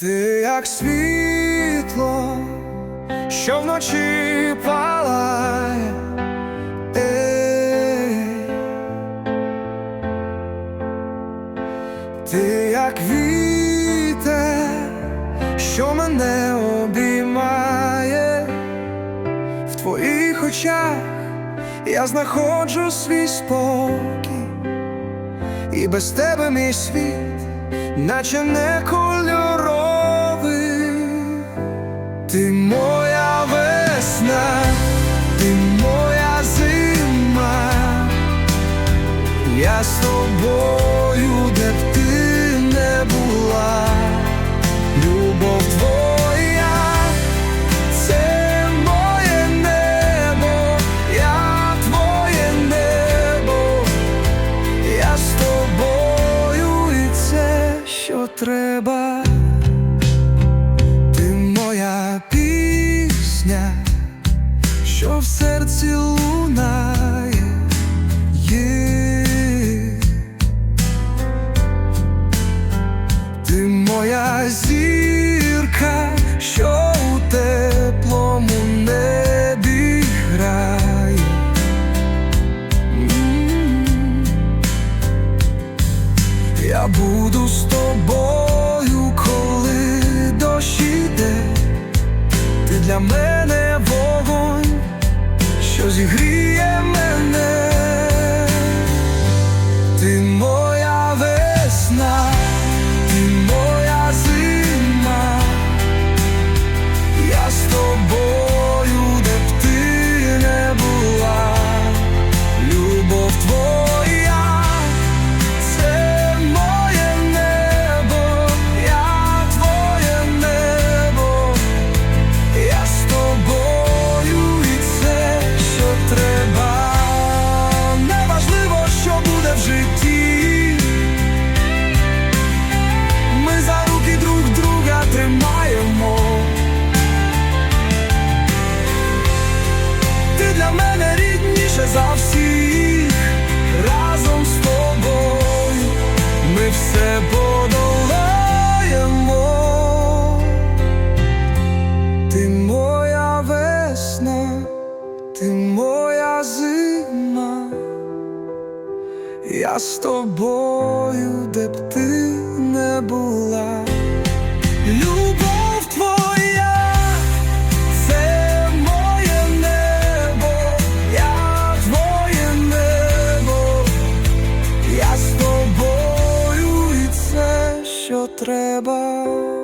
Ти як світло, що вночі палає. Ей. Ти як вітер, що мене обіймає в твоїх очах я знаходжу свій спокій, і без тебе мій світ, наче не кольоровий. Я Ти моя зірка, що у теплому небі грає. Я буду з тобою, коли дощ іде, ти для мене вогонь, що зігріє мене. з тобою, де б ти не була. Любов твоя, це моє небо, я твоє небо, я з тобою, і це що треба.